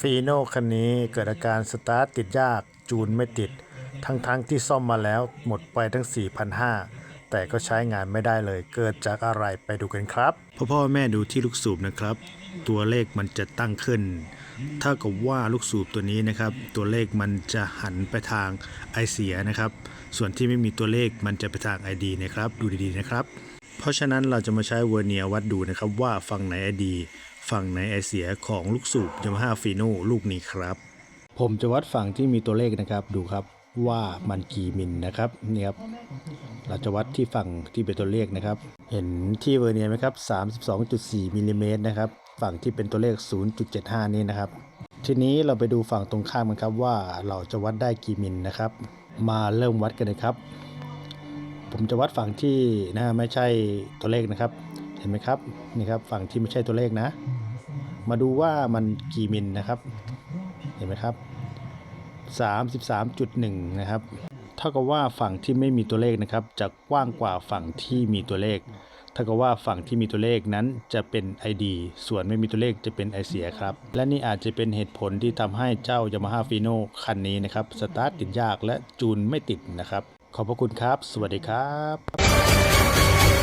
ฟีโน่คันนี้เกิดอาการสตาร์ทติดยากจูนไม่ติด ทั้งๆทที่ซ่อมมาแล้วหมดไปทั้ง 4,500 แต่ก็ใช้งานไม่ได้เลยเกิดจากอะไรไปดูกันครับ พ่อพ่อแม่ดูที่ลูกสูบนะครับ ตัวเลขมันจะตั้งขึ้นถ้ากับว่าลูกสูบตัวนี้นะครับ ตัวเลขมันจะหันไปทางไอเสียนะครับ ส่วนที่ไม่มีตัวเลขมันจะไปทาง ID นะครับ ดูดีๆนะครับ เพราะฉะนั้นเราจะมาใช้เวอร์เนียวัดดูนะครับว่าฝั่งไหนไอดี ฝั่งไหนไอเสียของลูกสูบ Yamaha Fino ลูกนี้ครับ ผมจะวัดฝั่งที่มีตัวเลขนะครับดูครับว่ามันกี่มิลนะครับนี่ครับเราจะวัดที่ฝั่งที่เป็นตัวเลขนะครับ เห็นที่เวอร์เนียร์ไหมครับ 32.4มิลลิเมตรนะครับฝั่งที่เป็นตัวเลข 0.75 นี่นะครับ ทีนี้เราไปดูฝั่งตรงข้ามกันครับว่าเราจะวัดได้กี่มิลนะครับ มาเริ่มวัดกันเลยครับ ผมจะวัดฝั่งที่นะไม่ใช่ตัวเลขนะครับ เห็นไหมครับนี่ครับฝั่งที่ไม่ใช่ตัวเลขนะ มาดูว่ามันกี่มิลนะครับ เห็นไหมครับ 33.1 นะครับ เท่ากับว่าฝั่งที่ไม่มีตัวเลขนะครับ จะกว้างกว่าฝั่งที่มีตัวเลขเท่ากับว่าฝั่งที่มีตัวเลขนั้นจะเป็น ID ส่วนไม่มีตัวเลขจะเป็น I เสียครับ และนี่อาจจะเป็นเหตุผลที่ทำให้เจ้า Yamaha Fino คันนี้นะครับ สตาร์ทติดยากและจูนไม่ติดนะครับ ขอบพระคุณครับ สวัสดีครับ